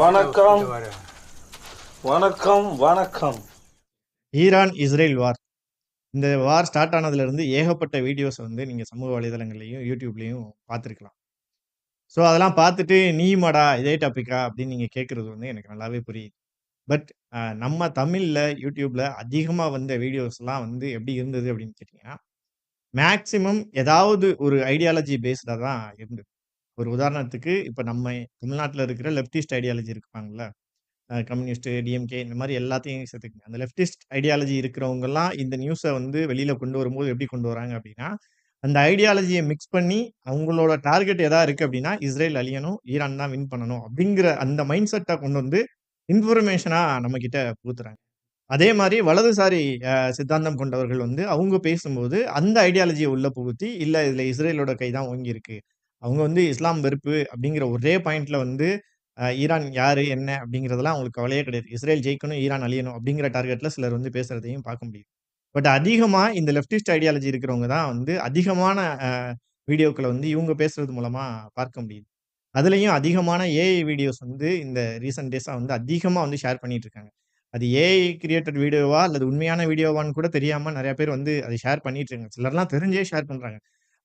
வணக்கம். வணக்கம் வணக்கம். ஈரான் இஸ்ரேல் வார் இந்த வார் ஸ்டார்ட் ஆனதுலேருந்து ஏகப்பட்ட வீடியோஸ் வந்து நீங்கள் சமூக வலைதளங்கள்லையும் யூடியூப்லேயும் பார்த்துருக்கலாம். ஸோ அதெல்லாம் பார்த்துட்டு நீமாடா இதே டாப்பிக்கா அப்படின்னு நீங்கள் கேட்குறது வந்து எனக்கு நல்லாவே புரியுது. பட் நம்ம தமிழில் யூடியூப்பில் அதிகமாக வந்த வீடியோஸ்லாம் வந்து எப்படி இருந்தது அப்படின்னு கேட்டிங்கன்னா மேக்ஸிமம் ஏதாவது ஒரு ஐடியாலஜி பேஸ்டாக தான் இருந்தது. ஒரு உதாரணத்துக்கு இப்போ நம்ம தமிழ்நாட்டில் இருக்கிற லெஃப்டிஸ்ட் ஐடியாலஜி இருப்பாங்கல்ல கம்யூனிஸ்ட் டிஎம்கே இந்த மாதிரி எல்லாத்தையும் சேர்த்துக்கங்க. அந்த லெஃப்டிஸ்ட் ஐடியாலஜி இருக்கிறவங்கலாம் இந்த நியூஸை வந்து வெளியில் கொண்டு வரும்போது எப்படி கொண்டு வராங்க அப்படின்னா அந்த ஐடியாலஜியை மிக்ஸ் பண்ணி அவங்களோட டார்கெட் எதா இருக்குது அப்படின்னா இஸ்ரேல் அழியணும் ஈரான் தான் வின் பண்ணணும் அப்படிங்கிற அந்த மைண்ட் செட்டை கொண்டு வந்து இன்ஃபர்மேஷனாக நம்மக்கிட்ட புகுத்துறாங்க. அதே மாதிரி வலதுசாரி சித்தாந்தம் கொண்டவர்கள் வந்து அவங்க பேசும்போது அந்த ஐடியாலஜியை உள்ள புகுத்தி இல்லை இதில் இஸ்ரேலோட கை தான் ஓங்கியிருக்கு அவங்க வந்து இஸ்லாம் வெறுப்பு அப்படிங்கிற ஒரே பாயிண்ட்ல வந்து அஹ், ஈரான் யாரு என்ன அப்படிங்கிறதெல்லாம் அவங்களுக்கு கவலையே கிடையாது. இஸ்ரேல் ஜெயிக்கணும் ஈரான் அழியணும் அப்படிங்கிற டார்கெட்ல சிலர் வந்து பேசுறதையும் பார்க்க முடியுது பட் அதிகமா இந்த லெஃப்டிஸ்ட் ஐடியாலஜி இருக்கிறவங்க தான் வந்து அதிகமான வீடியோக்களை வந்து இவங்க பேசுறது மூலமா பார்க்க முடியுது. அதுலயும் அதிகமான ஏஐ வீடியோஸ் வந்து இந்த ரீசெண்ட் டேஸா வந்து அதிகமா வந்து ஷேர் பண்ணிட்டு இருக்காங்க. அது ஏஐ கிரியேட்டட் வீடியோவா அல்லது உண்மையான வீடியோவான்னு கூட தெரியாம நிறைய பேர் வந்து அதை ஷேர் பண்ணிட்டு இருக்காங்க. சிலர்லாம் தெரிஞ்சே ஷேர் பண்றாங்க.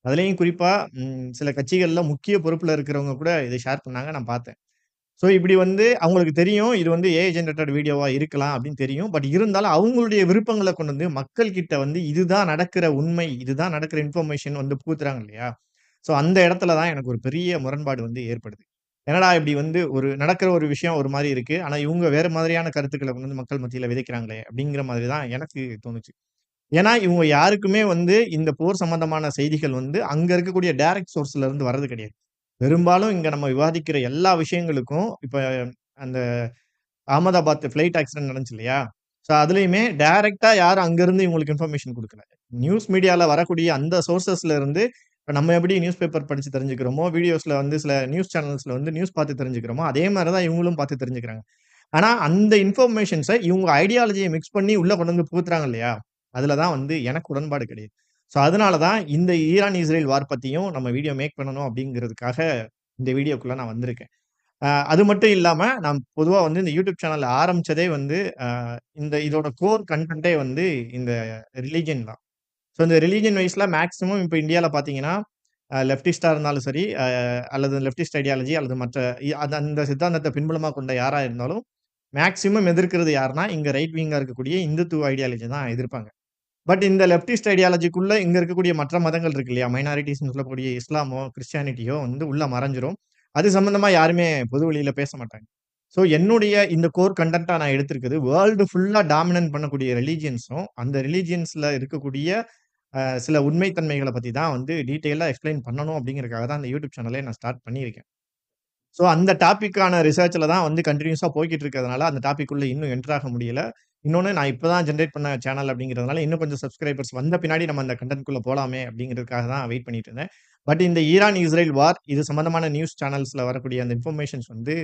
அதுலயும் குறிப்பா ம், சில கட்சிகள்ல முக்கிய பொறுப்புல இருக்கிறவங்க கூட இதை ஷேர் பண்ணாங்க நான் பார்த்தேன். ஸோ இப்படி வந்து அவங்களுக்கு தெரியும் இது வந்து ஏஐ ஜென்ரேட்டட் வீடியோவா இருக்கலாம் அப்படின்னு தெரியும். பட் இருந்தாலும் அவங்களுடைய விருப்பங்களை கொண்டு வந்து மக்கள் கிட்ட வந்து இதுதான் நடக்கிற உண்மை இதுதான் நடக்கிற இன்ஃபர்மேஷன் வந்து புகுத்துறாங்க இல்லையா? ஸோ அந்த இடத்துல தான் எனக்கு ஒரு பெரிய முரண்பாடு வந்து ஏற்படுது. என்னடா இப்படி வந்து ஒரு நடக்கிற ஒரு விஷயம் ஒரு மாதிரி இருக்கு. ஆனா இவங்க வேற மாதிரியான கருத்துக்களை கொண்டு வந்து மக்கள் மத்தியில விதைக்கிறாங்களே அப்படிங்கிற மாதிரி தான் எனக்கு தோணுச்சு. ஏன்னா இவங்க யாருக்குமே வந்து இந்த போர் சம்பந்தமான செய்திகள் வந்து அங்க இருக்கக்கூடிய டைரக்ட் சோர்ஸ்ல இருந்து வர்றது கிடையாது. பெரும்பாலும் இங்க நம்ம விவாதிக்கிற எல்லா விஷயங்களுக்கும் இப்ப அந்த அகமதாபாத் ஃபிளைட் ஆக்சிடென்ட் நடந்துச்சு இல்லையா? ஸோ அதுலேயுமே டைரக்டா யாரும் அங்கிருந்து இவங்களுக்கு இன்ஃபர்மேஷன் கொடுக்கல. நியூஸ் மீடியாவில் வரக்கூடிய அந்த சோர்சஸ்ல இருந்து நம்ம எப்படி நியூஸ் பேப்பர் படித்து தெரிஞ்சுக்கிறோமோ வீடியோஸ்ல வந்து சில நியூஸ் சேனல்ஸ்ல வந்து நியூஸ் பார்த்து தெரிஞ்சுக்கிறோமோ அதே மாதிரி தான் இவங்களும் பார்த்து தெரிஞ்சுக்கிறாங்க. ஆனால் அந்த இன்ஃபர்மேஷன்ஸை இவங்க ஐடியாலஜியை மிக்ஸ் பண்ணி உள்ள கொண்டு வந்து புகுத்துறாங்க இல்லையா? அதில் தான் வந்து எனக்கு உடன்பாடு கிடையாது. ஸோ அதனால தான் இந்த ஈரான் இஸ்ரேல் வார் பற்றியும் நம்ம வீடியோ மேக் பண்ணணும் அப்படிங்கிறதுக்காக இந்த வீடியோக்குள்ளே நான் வந்திருக்கேன். அது மட்டும் இல்லாமல் நான் பொதுவாக வந்து இந்த யூடியூப் சேனல் ஆரம்பிச்சதே வந்து இந்த இதோட கோர் கண்டென்ட்டே வந்து இந்த ரிலீஜன் தான். ஸோ இந்த ரிலீஜன் வைஸில் மேக்ஸிமம் இப்போ இந்தியாவில் பார்த்தீங்கன்னா லெஃப்டிஸ்டாக இருந்தாலும் சரி அல்லது லெஃப்டிஸ்ட் ஐடியாலஜி அல்லது மற்ற அந்த அது அந்த சித்தாந்தத்தை பின்புலமாக கொண்ட யாராக இருந்தாலும் மேக்ஸிமம் எதிர்க்கிறது யாருன்னா இங்கே ரைட் விங்காக இருக்கக்கூடிய இந்துத்துவ ஐடியாலஜி தான் எதிர்ப்பாங்க. பட் இந்த லெப்டிஸ்ட் ஐடியாலஜிக்குள்ள இங்க இருக்கக்கூடிய மற்ற மதங்கள் இருக்கு இல்லையா? மைனாரிட்டிஸ் சொல்லக்கூடிய இஸ்லாமோ கிறிஸ்டியானிட்டியோ வந்து உள்ள மறைஞ்சிரும். அது சம்பந்தமா யாருமே பொது வழியில் பேச மாட்டாங்க. ஸோ என்னுடைய இந்த கோர் கண்டென்ட்டா நான் எடுத்திருக்குது வேர்ல்டு ஃபுல்லா டாமினன்ட் பண்ணக்கூடிய ரிலீஜியன்ஸும் அந்த ரிலீஜியன்ஸ்ல இருக்கக்கூடிய சில உண்மைத்தன்மைகளை பத்தி தான் வந்து டீட்டெயிலாக எக்ஸ்பிளைன் பண்ணணும் அப்படிங்கிறக்காக தான் அந்த யூடியூப் சேனலை நான் ஸ்டார்ட் பண்ணியிருக்கேன். ஸோ அந்த டாப்பிக்கான ரிசர்ச்சில் தான் வந்து கண்டினியூஸாக போய்கிட்டு இருக்கிறதுனால அந்த டாபிக் உள்ள இன்னும் என்ட்ராக முடியல. இன்னொன்று நான் இப்போ தான் ஜென்ரேட் பண்ண சேனல் அப்படிங்கிறதுனால இன்னும் கொஞ்சம் சப்ஸ்கிரைபர்ஸ் வந்த பின்னாடி நம்ம அந்த கண்டென்ட்குள்ளே போகலாமே அப்படிங்கிறதுக்காக தான் வெயிட் பண்ணிட்டு இருந்தேன். பட் இந்த ஈரான் இஸ்ரேல் வார் இது சம்மந்தமான நியூஸ் சேனல்ஸில் வரக்கூடிய அந்த இன்ஃபர்மேஷன்ஸ் வந்து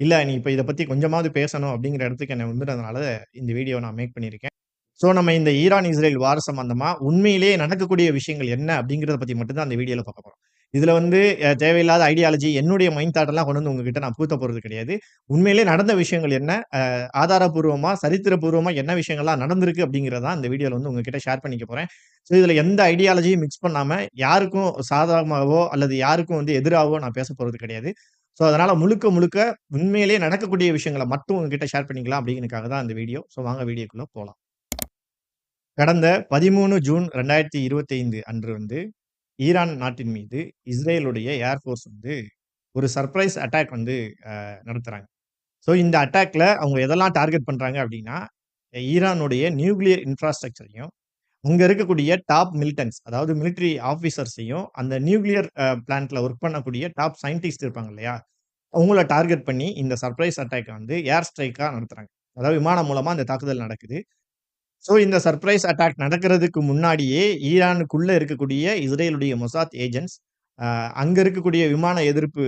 இல்லை நீ இப்போ இதை பற்றி கொஞ்சமாவது பேசணும் அப்படிங்கிற இடத்துக்கு என்னை வந்துடுறதுனால இந்த வீடியோ நான் மேக் பண்ணியிருக்கேன். ஸோ நம்ம இந்த ஈரான் இஸ்ரேல் வார் சம்மந்தமாக உண்மையிலேயே நடக்கக்கூடிய விஷயங்கள் என்ன அப்படிங்கிறத பற்றி மட்டும்தான் அந்த வீடியோவில் பார்க்க போகிறோம் இதில் வந்து தேவையில்லாத ஐடியாலஜி என்னுடைய மைண்ட் தாட்டெல்லாம் கொண்டு வந்து உங்ககிட்ட நான் பூத்த போகிறது கிடையாது. உண்மையிலேயே நடந்த விஷயங்கள் என்ன? ஆதாரபூர்வமாக சரித்திரபூர்வமாக என்ன விஷயங்கள்லாம் நடந்திருக்கு அப்படிங்கிறதா இந்த வீடியோவில் வந்து உங்ககிட்ட ஷேர் பண்ணிக்க போகிறேன் ஸோ இதில் எந்த ஐடியாலஜியும் மிக்ஸ் பண்ணாமல் யாருக்கும் சாதகமாகவோ அல்லது யாருக்கும் வந்து எதிராகவோ நான் பேச போகிறது கிடையாது. ஸோ அதனால் முழுக்க முழுக்க உண்மையிலேயே நடக்கக்கூடிய விஷயங்களை மட்டும் உங்ககிட்ட ஷேர் பண்ணிக்கலாம் அப்படிங்கிறதுக்காக தான் இந்த வீடியோ ஸோ வாங்க வீடியோக்குள்ளே போகலாம் கடந்த பதிமூணு ஜூன் ரெண்டாயிரத்தி இருபத்தைந்து அன்று வந்து ஈரான் நாட்டின் மீது இஸ்ரேலுடைய ஏர்ஃபோர்ஸ் வந்து ஒரு சர்ப்ரைஸ் அட்டாக் வந்து நடத்துகிறாங்க ஸோ இந்த அட்டாக்ல அவங்க எதெல்லாம் டார்கெட் பண்ணுறாங்க அப்படின்னா ஈரானுடைய நியூக்ளியர் இன்ஃப்ராஸ்ட்ரக்சரையும் அங்கே இருக்கக்கூடிய டாப் மிலிட்டன்ஸ் அதாவது மிலிட்ரி ஆஃபீஸர்ஸையும் அந்த நியூக்ளியர் பிளான்ட்ல ஒர்க் பண்ணக்கூடிய டாப் சயின்டிஸ்ட் இருப்பாங்க இல்லையா? அவங்கள டார்கெட் பண்ணி இந்த சர்ப்ரைஸ் அட்டாக்கை வந்து ஏர் ஸ்ட்ரைக்காக நடத்துகிறாங்க அதாவது விமானம் மூலமாக அந்த தாக்குதல் நடக்குது. ஸோ இந்த சர்ப்ரைஸ் அட்டாக் நடக்கிறதுக்கு முன்னாடியே ஈரானுக்குள்ளே இருக்கக்கூடிய இஸ்ரேலுடைய மொசாத் ஏஜென்ட்ஸ் அங்கே இருக்கக்கூடிய விமான எதிர்ப்பு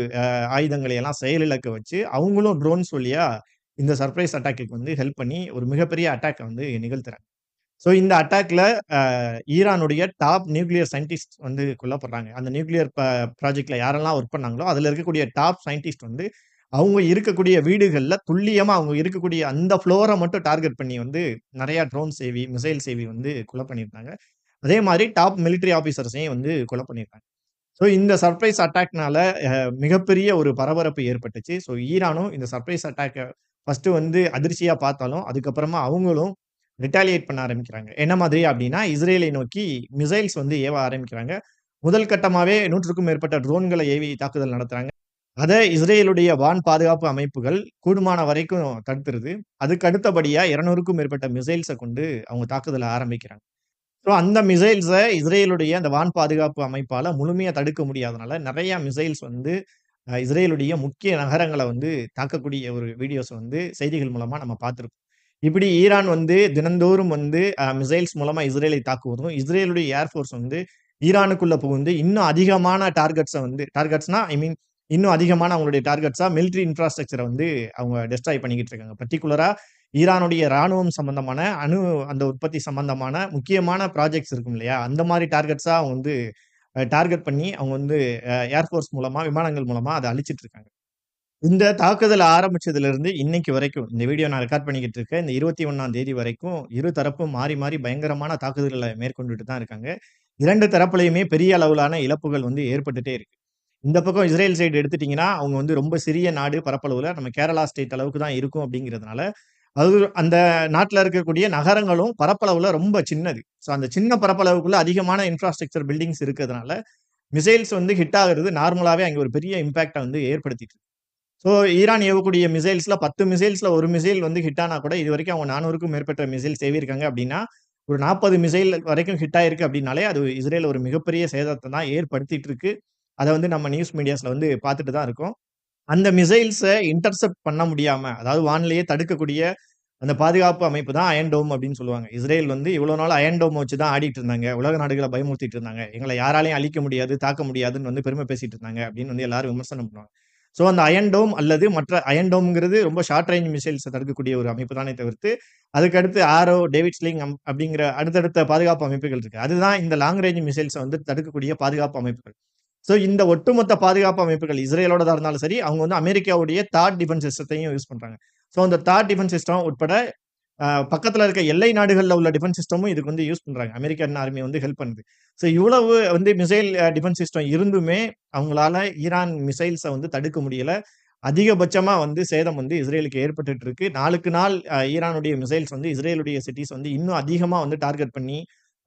ஆயுதங்களை எல்லாம் செயலிழக்க வச்சு அவங்களும் ட்ரோன்ஸ் வழியா இந்த சர்ப்ரைஸ் அட்டாக்கு வந்து ஹெல்ப் பண்ணி ஒரு மிகப்பெரிய அட்டாக்கை வந்து நிகழ்த்துறாங்க. ஸோ இந்த அட்டாக்ல ஈரானுடைய டாப் நியூக்ளியர் சயின்டிஸ்ட் வந்து கொல்லப்படுறாங்க. அந்த நியூக்ளியர் ப்ராஜெக்ட்ல யாரெல்லாம் ஒர்க் பண்ணாங்களோ அதில் இருக்கக்கூடிய டாப் சயின்டிஸ்ட் வந்து அவங்க இருக்கக்கூடிய வீடுகளில் துல்லியமாக அவங்க இருக்கக்கூடிய அந்த ஃப்ளோரை மட்டும் டார்கெட் பண்ணி வந்து நிறையா ட்ரோன்ஸ் ஏவி, மிசைல் சேவி வந்து கொலை பண்ணியிருந்தாங்க. அதே மாதிரி டாப் மிலிட்டரி ஆஃபீஸர்ஸையும் வந்து கொலை பண்ணியிருக்காங்க. ஸோ இந்த சர்ப்ரைஸ் அட்டாக்னால மிகப்பெரிய ஒரு பரபரப்பு ஏற்பட்டுச்சு. ஸோ ஈரானும் இந்த சர்ப்ரைஸ் அட்டாக்கை ஃபர்ஸ்ட்டு வந்து அதிர்ச்சியாக பார்த்தாலும், அதுக்கப்புறமா அவங்களும் ரிட்டாலியேட் பண்ண ஆரம்பிக்கிறாங்க. என்ன மாதிரி அப்படின்னா இஸ்ரேலை நோக்கி மிசைல்ஸ் வந்து ஏவ ஆரம்பிக்கிறாங்க. முதல் கட்டமாகவே நூற்றுக்கும் மேற்பட்ட ட்ரோன்களை ஏவி தாக்குதல் நடத்துகிறாங்க அதை இஸ்ரேலுடைய வான் பாதுகாப்பு அமைப்புகள் கூடுமான வரைக்கும் தடுத்துருது. அதுக்கு அடுத்தபடியாக இரநூறுக்கும் மேற்பட்ட மிசைல்ஸை கொண்டு அவங்க தாக்குதலை ஆரம்பிக்கிறாங்க. ஸோ அந்த மிசைல்ஸை இஸ்ரேலுடைய அந்த வான் பாதுகாப்பு அமைப்பால் முழுமையாக தடுக்க முடியாதனால, நிறைய மிசைல்ஸ் வந்து இஸ்ரேலுடைய முக்கிய நகரங்களை வந்து தாக்கக்கூடிய ஒரு வீடியோஸை வந்து செய்திகள் மூலமாக நம்ம பார்த்துருக்கோம் இப்படி ஈரான் வந்து தினந்தோறும் வந்து மிசைல்ஸ் மூலமாக இஸ்ரேலை தாக்குவதும், இஸ்ரேலுடைய ஏர் ஃபோர்ஸ் வந்து ஈரானுக்குள்ளே புகுந்து இன்னும் அதிகமான டார்கெட்ஸை வந்து டார்கெட்ஸ்னா ஐ மீன் இன்னும் அதிகமான அவங்களுடைய டார்கெட்ஸாக மிலிட்டரி இன்ஃப்ராஸ்ட்ரக்சரை வந்து அவங்க டெஸ்ட்ராய் பண்ணிக்கிட்டு இருக்காங்க. பர்டிகுலராக ஈரானுடைய ராணுவம் சம்பந்தமான, அணு அந்த உற்பத்தி சம்பந்தமான முக்கியமான ப்ராஜெக்ட்ஸ் இருக்கும் இல்லையா? அந்த மாதிரி டார்கெட்ஸாக அவங்க வந்து டார்கெட் பண்ணி அவங்க வந்து ஏர்ஃபோர்ஸ் ஏர் ஃபோர்ஸ் விமானங்கள் மூலமாக அதை அழிச்சிட்டு இருக்காங்க. இந்த தாக்குதல் ஆரம்பிச்சதுலேருந்து இன்னைக்கு வரைக்கும், இந்த வீடியோ நான் ரெக்கார்ட் பண்ணிக்கிட்டு இருக்கேன். இந்த 21ஆம் தேதி வரைக்கும் இரு தரப்பும் மாறி, மாறி பயங்கரமான தாக்குதல்களை மேற்கொண்டுட்டு தான் இருக்காங்க. இரண்டு தரப்புலையுமே பெரிய அளவிலான இழப்புகள் வந்து ஏற்பட்டுட்டே இருக்கு. இந்த பக்கம் இஸ்ரேல் சைடு எடுத்துட்டீங்கன்னா, அவங்க வந்து ரொம்ப சிறிய நாடு பரப்பளவுல. நம்ம கேரளா ஸ்டேட் அளவுக்கு தான் இருக்கும் அப்படிங்கிறதுனால, அது அந்த நாட்டில் இருக்கக்கூடிய நகரங்களும் பரப்பளவுல ரொம்ப சின்னது. ஸோ அந்த சின்ன பரப்பளவுக்குள்ள அதிகமான இன்ஃப்ராஸ்ட்ரக்சர் பில்டிங்ஸ் இருக்கிறதுனால, மிசைல்ஸ் வந்து ஹிட் ஆகுறது நார்மலாகவே அங்கே ஒரு பெரிய இம்பாக்ட்ட வந்து ஏற்படுத்திட்டு ஸோ ஈரான் ஏவக்கூடிய மிசைல்ஸில் பத்து மிசைல்ஸில் ஒரு மிசைல் வந்து ஹிட் ஆனால் கூட இதுவரைக்கும் அவங்க 400க்கும் மேற்பட்ட மிசைல்ஸ் ஏவியிருக்காங்க அப்படின்னா, ஒரு 40 மிசைல் வரைக்கும் ஹிட் ஆயிருக்கு அப்படின்னாலே, அது இஸ்ரேல் ஒரு மிகப்பெரிய சேதத்தை தான் ஏற்படுத்திட்டு இருக்கு. அதை வந்து நம்ம நியூஸ் மீடியாஸில் வந்து பார்த்துட்டு தான் இருக்கோம். அந்த மிசைல்ஸை இன்டர்செப்ட் பண்ண முடியாமல் அதாவது வானிலையே தடுக்கக்கூடிய அந்த பாதுகாப்பு அமைப்பு தான் அயன்டோம் அப்படின்னு சொல்லுவாங்க. இஸ்ரேல் வந்து இவ்வளோ நாள் அயன்டோம் வச்சு தான் ஆடிட்டு இருந்தாங்க. உலக நாடுகளை பயமுறுத்திட்டு இருந்தாங்க. எங்களை யாராலையும் அழிக்க முடியாது, தாக்க முடியாதுன்னு வந்து பெருமை பேசிட்டு இருந்தாங்க அப்படின்னு வந்து எல்லாரும் விமர்சனம் பண்ணுவாங்க. ஸோ அந்த அயர்ன் டோம் அல்லது மற்ற அயன்டோம்ங்கிறது ரொம்ப ஷார்ட் ரேஞ்ச் மிசைல்ஸை தடுக்கக்கூடிய ஒரு அமைப்பு தானே தவிர்த்து, அதுக்கு அடுத்து ஆரோ, டேவிட் ஸ்லிங் அம் அப்படிங்கிற அடுத்தடுத்த பாதுகாப்பு அமைப்புகள் இருக்கு. அதுதான் இந்த லாங் ரேஞ்ச் மிசைல்ஸை வந்து தடுக்கக்கூடிய பாதுகாப்பு அமைப்புகள். ஸோ இந்த ஒட்டுமொத்த பாதுகாப்பு அமைப்புகள் இஸ்ரேலோடதாக இருந்தாலும் சரி, அவங்க வந்து அமெரிக்காவுடைய தாட் டிஃபென்ஸ் சிஸ்டத்தையும் யூஸ் பண்றாங்க. ஸோ அந்த தாட் டிஃபென்ஸ் சிஸ்டம் உட்பட பக்கத்தில் இருக்க எல்லை நாடுகளில் உள்ள டிஃபென்ஸ் சிஸ்டமும் இதுக்கு வந்து யூஸ் பண்றாங்க. அமெரிக்கன் ஆர்மி வந்து ஹெல்ப் பண்ணுது. ஸோ இவ்வளவு வந்து மிசைல் டிஃபென்ஸ் சிஸ்டம் இருந்துமே, அவங்களால ஈரான் மிசைல்ஸை வந்து தடுக்க முடியல. அதிகபட்சமா வந்து சேதம் வந்து இஸ்ரேலுக்கு ஏற்பட்டு இருக்கு. நாளுக்கு நாள் ஈரானுடைய மிசைல்ஸ் வந்து இஸ்ரேலுடைய சிட்டிஸ் வந்து இன்னும் அதிகமா வந்து டார்கெட் பண்ணி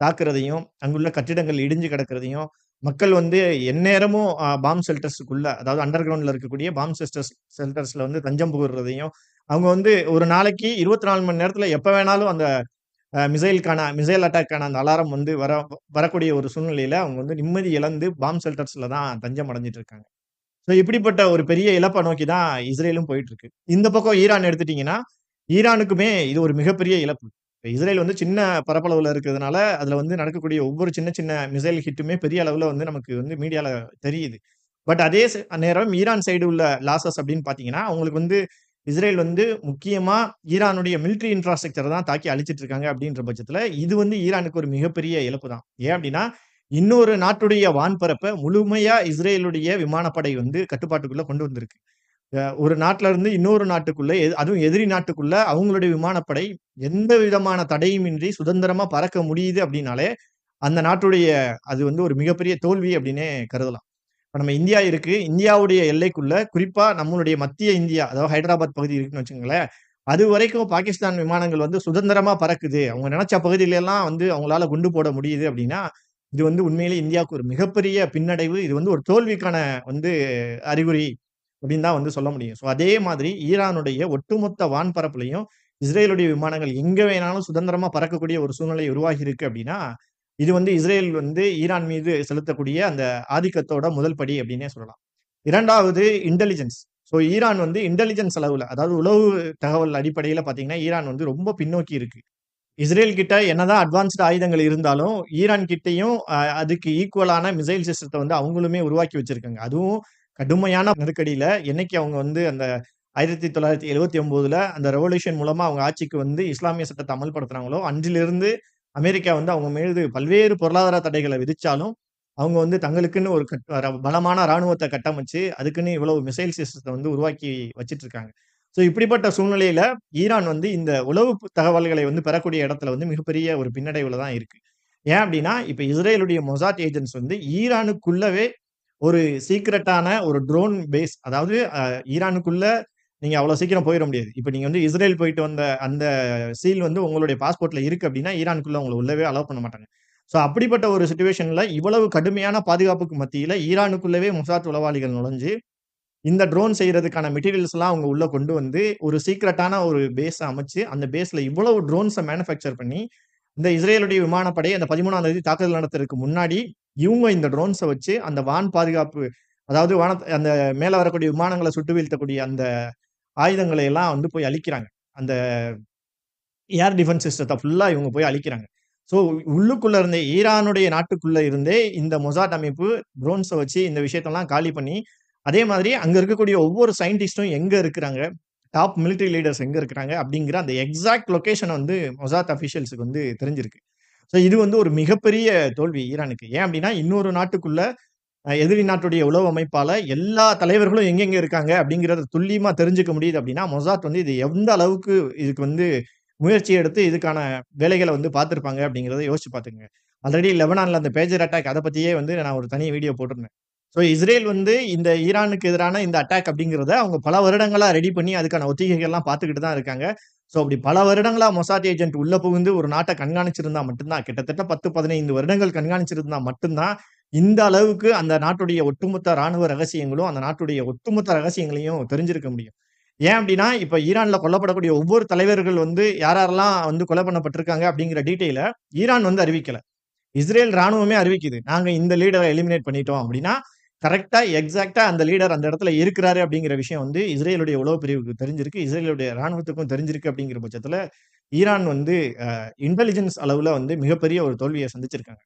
தாக்குறதையும், அங்குள்ள கட்டிடங்கள் இடிஞ்சு கிடக்கிறதையும், மக்கள் வந்து எந்நேரமும் பாம் பாம்ப் அதாவது அண்டர் கிரவுண்ட்ல இருக்கக்கூடிய பாம்ப் ஷெல்டர்ஸ் ஷெல்டர்ஸ்ல வந்து தஞ்சம் புகுறதையும், அவங்க வந்து ஒரு நாளைக்கு 24 மணி நேரத்துல எப்ப வேணாலும் அந்த மிசைலுக்கான மிசைல் அட்டாக்கான அந்த அலாரம் வந்து வர வரக்கூடிய ஒரு சூழ்நிலையில அவங்க வந்து நிம்மதி இழந்து பாம் ஷெல்டர்ஸ்ல தான் தஞ்சம் அடைஞ்சுட்டு இருக்காங்க. ஸோ இப்படிப்பட்ட ஒரு பெரிய இழப்பை நோக்கி தான் இஸ்ரேலும் போயிட்டு இருக்கு. இந்த பக்கம் ஈரான் எடுத்துட்டீங்கன்னா, ஈரானுக்குமே இது ஒரு மிகப்பெரிய இழப்பு. இஸ்ரேல் வந்து சின்ன பரப்பளவுல இருக்கிறதுனால, அதுல வந்து நடக்கக்கூடிய ஒவ்வொரு சின்ன சின்ன மிசைல் ஹிட்டுமே பெரிய அளவுல வந்து நமக்கு வந்து மீடியால தெரியுது. பட் அதே நேரம் ஈரான் சைடு உள்ள லாசஸ் அப்படின்னு பார்த்தீங்கன்னா, அவங்களுக்கு வந்து இஸ்ரேல் வந்து முக்கியமா ஈரானுடைய மிலிட்டரி இன்ஃப்ராஸ்ட்ரக்சரை தான் தாக்கி அழிச்சிட்டு இருக்காங்க அப்படின்ற பட்சத்துல, இது வந்து ஈரானுக்கு ஒரு மிகப்பெரிய இழப்பு தான். ஏன் அப்படின்னா, இன்னொரு நாட்டுடைய வான்பரப்பை முழுமையா இஸ்ரேலுடைய விமானப்படை வந்து கட்டுப்பாட்டுக்குள்ள கொண்டு வந்திருக்கு. ஒரு நாட்டில இருந்து இன்னொரு நாட்டுக்குள்ள அதுவும் எதிரி நாட்டுக்குள்ள அவங்களுடைய விமானப்படை எந்த விதமான தடையுமின்றி சுதந்திரமா பறக்க முடியுது அப்படின்னாலே, அந்த நாட்டுடைய அது வந்து ஒரு மிகப்பெரிய தோல்வி அப்படின்னே கருதலாம். இப்போ நம்ம இந்தியா இருக்கு. இந்தியாவுடைய எல்லைக்குள்ள குறிப்பா நம்மளுடைய மத்திய இந்தியா, அதாவது ஹைதராபாத் பகுதி இருக்குன்னு வச்சிக்கோங்களேன் அது வரைக்கும் பாகிஸ்தான் விமானங்கள் வந்து சுதந்திரமா பறக்குது. அவங்க நினைச்ச பகுதியில எல்லாம் வந்து அவங்களால குண்டு போட முடியுது அப்படின்னா, இது வந்து உண்மையிலேயே இந்தியாவுக்கு ஒரு மிகப்பெரிய பின்னடைவு. இது வந்து ஒரு தோல்விக்கான வந்து அறிகுறி அப்படின்னு தான் வந்து சொல்ல முடியும். ஸோ அதே மாதிரி ஈரானுடைய ஒட்டுமொத்த வான்பரப்புலையும் இஸ்ரேலுடைய விமானங்கள் எங்கே வேணாலும் சுதந்திரமா பறக்கக்கூடிய ஒரு சூழ்நிலை உருவாகி இருக்கு அப்படின்னா, இது வந்து இஸ்ரேல் வந்து ஈரான் மீது செலுத்தக்கூடிய அந்த ஆதிக்கத்தோட முதல் படி அப்படின்னே சொல்லலாம். இரண்டாவது இன்டெலிஜென்ஸ். ஸோ ஈரான் வந்து இன்டெலிஜென்ஸ் அளவில் அதாவது உளவு தகவல் அடிப்படையில் பார்த்தீங்கன்னா, ஈரான் வந்து ரொம்ப பின்னோக்கி இருக்கு. இஸ்ரேல் கிட்ட என்னதான் அட்வான்ஸ்டு ஆயுதங்கள் இருந்தாலும், ஈரான் கிட்டையும் அதுக்கு ஈக்குவலான மிசைல் சிஸ்டத்தை வந்து அவங்களுமே உருவாக்கி வச்சிருக்காங்க. அதுவும் கடுமையான நெருக்கடியில என்னைக்கு அவங்க வந்து அந்த 1979ல அந்த ரெவல்யூஷன் மூலமா அவங்க ஆட்சிக்கு வந்து இஸ்லாமிய சட்டத்தை அமல்படுத்துறாங்களோ அன்றிலிருந்து அமெரிக்கா வந்து அவங்க மீது பல்வேறு பொருளாதார தடைகளை விதிச்சாலும், அவங்க வந்து தங்களுக்குன்னு ஒரு கட் பலமான இராணுவத்தை கட்டமைச்சு, அதுக்குன்னு இவ்வளவு மிசைல் சிஸ்டத்தை வந்து உருவாக்கி வச்சிட்டு இருக்காங்க. ஸோ இப்படிப்பட்ட சூழ்நிலையில ஈரான் வந்து இந்த உளவு தகவல்களை வந்து பெறக்கூடிய இடத்துல வந்து மிகப்பெரிய ஒரு பின்னடைவுல தான் இருக்கு. ஏன் அப்படின்னா இப்ப இஸ்ரேலுடைய மொசாட் ஏஜென்ட்ஸ் வந்து ஈரானுக்குள்ளவே ஒரு சீக்ரெட்டான ஒரு ட்ரோன் பேஸ் அதாவது ஈரானுக்குள்ள நீங்க அவ்வளோ சீக்கிரம் போயிட முடியாது. இப்ப நீங்க வந்து இஸ்ரேல் போயிட்டு வந்த அந்த சீல் வந்து உங்களுடைய பாஸ்போர்ட்ல இருக்கு அப்படின்னா ஈரானுக்குள்ள உங்களை உள்ளவே அலோவ் பண்ண மாட்டாங்க. ஸோ அப்படிப்பட்ட ஒரு சுச்சுவேஷன்ல இவ்வளவு கடுமையான பாதுகாப்புக்கு மத்தியில ஈரானுக்குள்ளவே முசாத் உளவாளிகள் நுழைஞ்சு, இந்த ட்ரோன் செய்றதுக்கான மெட்டீரியல்ஸ்லாம் அவங்க உள்ள கொண்டு வந்து, ஒரு சீக்ரெட்டான ஒரு பேஸை அமைச்சு, அந்த பேஸ்ல இவ்வளவு ட்ரோன்ஸை மேனுஃபேக்சர் பண்ணி, இந்த இஸ்ரேலுடைய விமானப்படை அந்த 13ஆம் தேதி தாக்குதல் நடத்துறதுக்கு முன்னாடி, இவங்க இந்த ட்ரோன்ஸை வச்சு அந்த வான் பாதுகாப்பு அதாவது வான அந்த மேலே வரக்கூடிய விமானங்களை சுட்டு வீழ்த்தக்கூடிய அந்த ஆயுதங்களை எல்லாம் வந்து போய் அழிக்கிறாங்க. அந்த ஏர் டிஃபென்ஸ் சிஸ்டத்தை ஃபுல்லாக இவங்க போய் அழிக்கிறாங்க. ஸோ உள்ளுக்குள்ளே இருந்தே ஈரானுடைய நாட்டுக்குள்ளே இருந்தே இந்த மொசாட் அமைப்பு ட்ரோன்ஸை வச்சு இந்த விஷயத்தெல்லாம் காலி பண்ணி, அதே மாதிரி அங்கே இருக்கக்கூடிய ஒவ்வொரு சயின்டிஸ்ட்டும் எங்கே இருக்கிறாங்க, டாப் மிலிட்டரி லீடர்ஸ் எங்கே இருக்கிறாங்க அப்படிங்கிற அந்த எக்ஸாக்ட் லொக்கேஷன் வந்து மொசாட் அஃபிஷியல்ஸ்க்கு வந்து தெரிஞ்சிருக்கு. ஸோ இது வந்து ஒரு மிகப்பெரிய தோல்வி ஈரானுக்கு. ஏன் அப்படின்னா இன்னொரு நாட்டுக்குள்ள எதிரி நாட்டுடைய உளவு அமைப்பால் எல்லா தலைவர்களும் எங்கெங்க இருக்காங்க அப்படிங்கிறத துல்லியமாக தெரிஞ்சுக்க முடியுது அப்படின்னா மொசாத் வந்து இது எந்த அளவுக்கு இதுக்கு வந்து முயற்சி எடுத்து இதுக்கான வேலைகளை வந்து பார்த்துருப்பாங்க அப்படிங்கிறத யோசிச்சு பார்த்துங்க ஆல்ரெடி லெபனானில் அந்த பேஜர் அட்டாக் அதை பற்றியே வந்து நான் ஒரு தனி வீடியோ போட்டிருந்தேன். ஸோ இஸ்ரேல் வந்து இந்த ஈரானுக்கு எதிரான இந்த அட்டாக் அப்படிங்கிறத அவங்க பல வருடங்களாக ரெடி பண்ணி அதுக்கான ஒத்திகைகள்லாம் பார்த்துக்கிட்டு தான் இருக்காங்க. ஸோ அப்படி பல வருடங்களா மொசாட் ஏஜென்ட் உள்ளே புகுந்து ஒரு நாட்டை கண்காணிச்சிருந்தா மட்டும்தான் கிட்டத்தட்ட 10, 15 வருடங்கள் கண்காணிச்சிருந்தா மட்டும்தான் இந்த அளவுக்கு அந்த நாட்டுடைய ஒட்டுமொத்த ராணுவ ரகசியங்களும், அந்த நாட்டுடைய ஒட்டுமொத்த ரகசியங்களையும் தெரிஞ்சிருக்க முடியும். ஏன் அப்படின்னா இப்போ ஈரானில் கொல்லப்படக்கூடிய ஒவ்வொரு தலைவர்கள் வந்து யார் யாரெல்லாம் வந்து கொலை பண்ணப்பட்டிருக்காங்க அப்படிங்கிற டீட்டெயிலை ஈரான் வந்து அறிவிக்கலை இஸ்ரேல் ராணுவமே அறிவிக்குது. நாங்கள் இந்த லீடரை எலிமினேட் பண்ணிட்டோம் அப்படின்னா கரெக்டாக எக்ஸாக்டாக அந்த லீடர் அந்த இடத்துல இருக்கிறாரு அப்படிங்கிற விஷயம் வந்து இஸ்ரேலுடைய உளவு பிரிவுக்கு தெரிஞ்சிருக்கு. இஸ்ரேலுடைய ராணுவத்துக்கும் தெரிஞ்சிருக்கு அப்படிங்கிற பட்சத்தில் ஈரான் வந்து இன்டெலிஜென்ஸ் அளவில் வந்து மிகப்பெரிய ஒரு தோல்வியை சந்திச்சிருக்காங்க.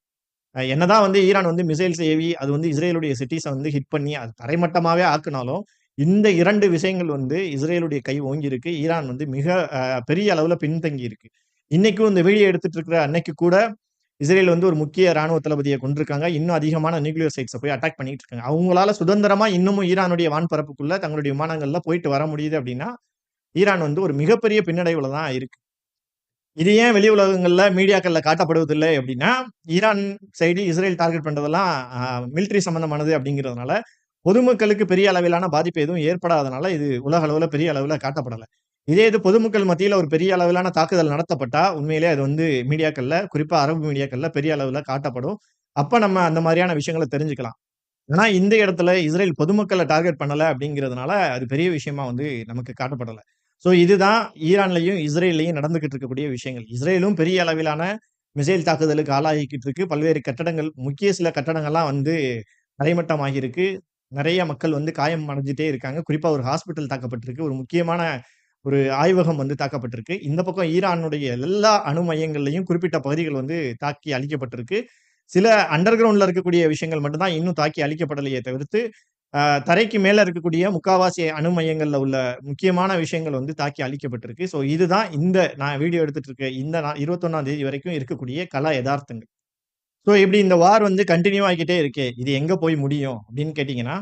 என்னதான் வந்து ஈரான் வந்து மிசைல்ஸ் ஏவி, அது வந்து இஸ்ரேலுடைய சிட்டிஸை வந்து ஹிட் பண்ணி, அது தரைமட்டமாகவே ஆக்குனாலும், இந்த இரண்டு விஷயங்கள் வந்து இஸ்ரேலுடைய கை ஓங்கியிருக்கு. ஈரான் வந்து மிக பெரிய அளவில் பின்தங்கி இருக்கு. இன்னைக்கும் இந்த வீடியோ எடுத்துட்டு இருக்கிற அன்னைக்கு கூட, இஸ்ரேல் வந்து ஒரு முக்கிய ராணுவ தளபதியை கொண்டிருக்காங்க இன்னும் அதிகமான நியூக்ளியர் சைட்ஸை போய் அட்டாக் பண்ணிட்டு இருக்காங்க. அவங்களால சுதந்திரமா இன்னமும் ஈரானுடைய வான்பரப்புக்குள்ள தங்களுடைய விமானங்கள்ல போயிட்டு வர முடியுது அப்படின்னா ஈரான் வந்து ஒரு மிகப்பெரிய பின்னடைவுல தான் இருக்கு. இது ஏன் வெளி உலகங்கள்ல, மீடியாக்கள்ல காட்டப்படுவதில்லை அப்படின்னா ஈரான் சைடு இஸ்ரேல் டார்கெட் பண்றதெல்லாம் மிலிட்ரி மிலிட்டரி சம்மந்தமானது அப்படிங்கிறதுனால, பொதுமக்களுக்கு பெரிய அளவிலான பாதிப்பு எதுவும் ஏற்படாதனால, இது உலக அளவுல பெரிய அளவுல காட்டப்படலை இதே இது பொதுமக்கள் மத்தியில் ஒரு பெரிய அளவிலான தாக்குதல் நடத்தப்பட்டா, உண்மையிலே அது வந்து மீடியாக்கள்ல, குறிப்பா அரபு மீடியாக்கள்ல பெரிய அளவுல காட்டப்படும். அப்ப நம்ம அந்த மாதிரியான விஷயங்கள தெரிஞ்சுக்கலாம். ஆனா இந்த இடத்துல இஸ்ரேல் பொதுமக்களை டார்கெட் பண்ணல அப்படிங்கிறதுனால, அது பெரிய விஷயமா வந்து நமக்கு காட்டப்படல. ஸோ இதுதான் ஈரான்லையும் இஸ்ரேல்லையும் நடந்துகிட்டு இருக்கக்கூடிய விஷயங்கள். இஸ்ரேலும் பெரிய அளவிலான மிசைல் தாக்குதலுக்கு ஆளாகிக்கிட்டு இருக்கு. பல்வேறு கட்டடங்கள், முக்கிய சில கட்டடங்கள்லாம் வந்து தரைமட்டமாகி இருக்கு. நிறைய மக்கள் வந்து காயம் அடைஞ்சுட்டே இருக்காங்க. குறிப்பா ஒரு ஹாஸ்பிட்டல் தாக்கப்பட்டிருக்கு. ஒரு முக்கியமான ஒரு ஆய்வகம் வந்து தாக்கப்பட்டிருக்கு. இந்த பக்கம் ஈரானுடைய எல்லா அணு மையங்கள்லையும் குறிப்பிட்ட பகுதிகள் வந்து தாக்கி அழிக்கப்பட்டிருக்கு. சில அண்டர் கிரவுண்ட்ல இருக்கக்கூடிய விஷயங்கள் மட்டும்தான் இன்னும் தாக்கி அழிக்கப்படலையே தவிர்த்து, தரைக்கு மேல இருக்கக்கூடிய முக்காவாசி அணு மையங்கள்ல உள்ள முக்கியமான விஷயங்கள் வந்து தாக்கி அழிக்கப்பட்டிருக்கு. ஸோ இதுதான் இந்த நான் வீடியோ எடுத்துட்டு இருக்க இந்த நா 21ஆம் தேதி வரைக்கும் இருக்கக்கூடிய கலா யதார்த்தங்கள் ஸோ இப்படி இந்த வார் வந்து கண்டினியூ ஆகிக்கிட்டே இருக்கே, இது எங்க போய் முடியும் அப்படின்னு கேட்டீங்கன்னா,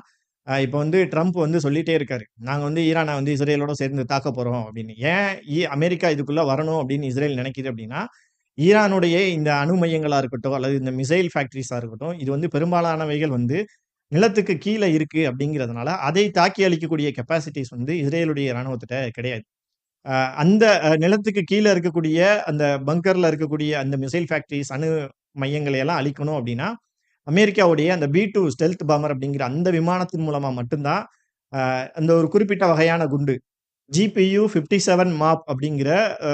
இப்போ வந்து ட்ரம்ப் வந்து சொல்லிட்டே இருக்காரு. நாங்கள் வந்து ஈரானை வந்து இஸ்ரேலோட சேர்ந்து தாக்க போகிறோம் அப்படின்னு. ஏன் இ அமெரிக்கா இதுக்குள்ள வரணும் அப்படின்னு இஸ்ரேல் நினைக்குது அப்படின்னா, ஈரானுடைய இந்த அணு மையங்களாக இருக்கட்டும், அல்லது இந்த மிசைல் ஃபேக்ட்ரிஸாக இருக்கட்டும், இது வந்து பெரும்பாலானவைகள் வந்து நிலத்துக்கு கீழே இருக்குது அப்படிங்கிறதுனால, அதை தாக்கி அழிக்கக்கூடிய கெப்பாசிட்டிஸ் வந்து இஸ்ரேலுடைய இராணுவத்திட்ட கிடையாது. அந்த நிலத்துக்கு கீழே இருக்கக்கூடிய அந்த பங்கரில் இருக்கக்கூடிய அந்த மிசைல் ஃபேக்ட்ரிஸ் அணு மையங்களை எல்லாம் அழிக்கணும் அப்படின்னா, அமெரிக்காவுடைய அந்த பி டூ ஸ்டெல்த் பாமர் அப்படிங்கிற அந்த விமானத்தின் மூலமா மட்டும்தான் அந்த ஒரு குறிப்பிட்ட வகையான குண்டு, ஜிபியு-57 மாப் அப்படிங்கிற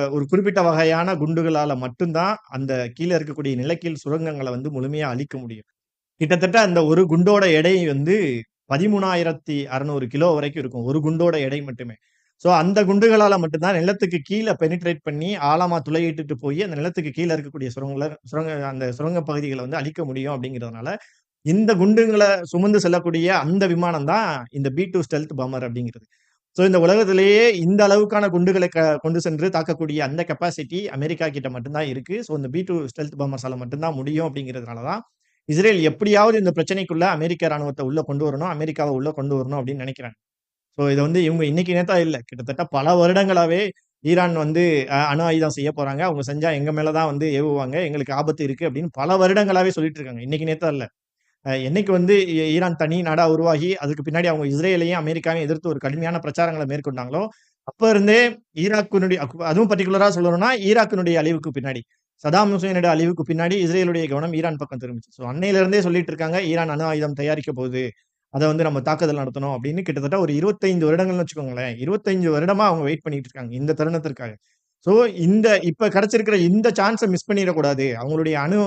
ஒரு குறிப்பிட்ட வகையான குண்டுகளால மட்டும்தான் அந்த கீழே இருக்கக்கூடிய நிலக்கீழ் சுரங்கங்களை வந்து முழுமையா அழிக்க முடியும். கிட்டத்தட்ட அந்த ஒரு குண்டோட எடை வந்து 13,600 கிலோ வரைக்கும் இருக்கும். ஒரு குண்டோட எடை மட்டுமே. ஸோ அந்த குண்டுகளால மட்டும்தான் நிலத்துக்கு கீழ பெனிட்ரேட் பண்ணி ஆழமா துளையிட்டுட்டு போய் அந்த நிலத்துக்கு கீழ இருக்கக்கூடிய சுரங்களை சுரங்க அந்த சுரங்க பகுதிகள வந்து அழிக்க முடியும் அப்படிங்கிறதுனால, இந்த குண்டுங்களை சுமந்து செல்லக்கூடிய அந்த விமானம் தான் இந்த பி டூ ஸ்டெல்த் பாம்பர் அப்படிங்கிறது. ஸோ இந்த உலகத்திலேயே இந்த அளவுக்கான குண்டுகளை க கொண்டு சென்று தாக்கக்கூடிய அந்த கெப்பாசிட்டி அமெரிக்கா கிட்ட மட்டும் தான் இருக்கு. ஸோ இந்த பி டூ ஸ்டெல்த் பாம்பர்ஸால மட்டும் தான் முடியும் அப்படிங்கிறதுனால தான், இஸ்ரேல் எப்படியாவது இந்த பிரச்சனைக்குள்ள அமெரிக்க ராணுவத்தை உள்ள கொண்டு வரணும். அமெரிக்காவை உள்ள கொண்டு வரணும் அப்படின்னு நினைக்கிறாங்க ஸோ இதை வந்து இவங்க இன்னைக்கு நேத்தா இல்லை கிட்டத்தட்ட பல வருடங்களாவே ஈரான் வந்து அணு ஆயுதம் செய்ய போறாங்க. அவங்க செஞ்சா எங்க மேலே தான் வந்து ஏவுவாங்க. எங்களுக்கு ஆபத்து இருக்கு அப்படின்னு பல வருடங்களாவே சொல்லிட்டு இருக்காங்க. இன்னைக்கு நேத்தா இல்லை என்னைக்கு வந்து ஈரான் தனி நாடா உருவாகி, அதுக்கு பின்னாடி அவங்க இஸ்ரேலையும், அமெரிக்காவையும் எதிர்த்து ஒரு கடுமையான பிரச்சாரங்களை மேற்கொண்டாங்களோ, அப்ப இருந்தே ஈராக்கினுடைய அதுவும் பர்டிகுலராக சொல்லணும்னா, ஈராக்கினுடைய அழிவுக்கு பின்னாடி. சதாம் ஹுசைனுடைய அழிவுக்கு பின்னாடி இஸ்ரேலுடைய கவனம் ஈரான் பக்கம் திரும்புச்சு. ஸோ அன்னையில இருந்தே சொல்லிட்டு இருக்காங்க, ஈரான் அணு ஆயுதம் தயாரிக்க போகுது. அதை வந்து நம்ம தாக்குதல் நடத்தணும் அப்படின்னு கிட்டத்தட்ட ஒரு 25 வருடங்கள்னு வச்சுக்கோங்களேன். 25 வருடமா அவங்க வெயிட் பண்ணிட்டு இருக்காங்க. இந்த தருணத்திற்காக. ஸோ இந்த இப்ப கிடைச்சிருக்கிற இந்த சான்ஸை மிஸ் பண்ணிடக்கூடாது அவங்களுடைய அணு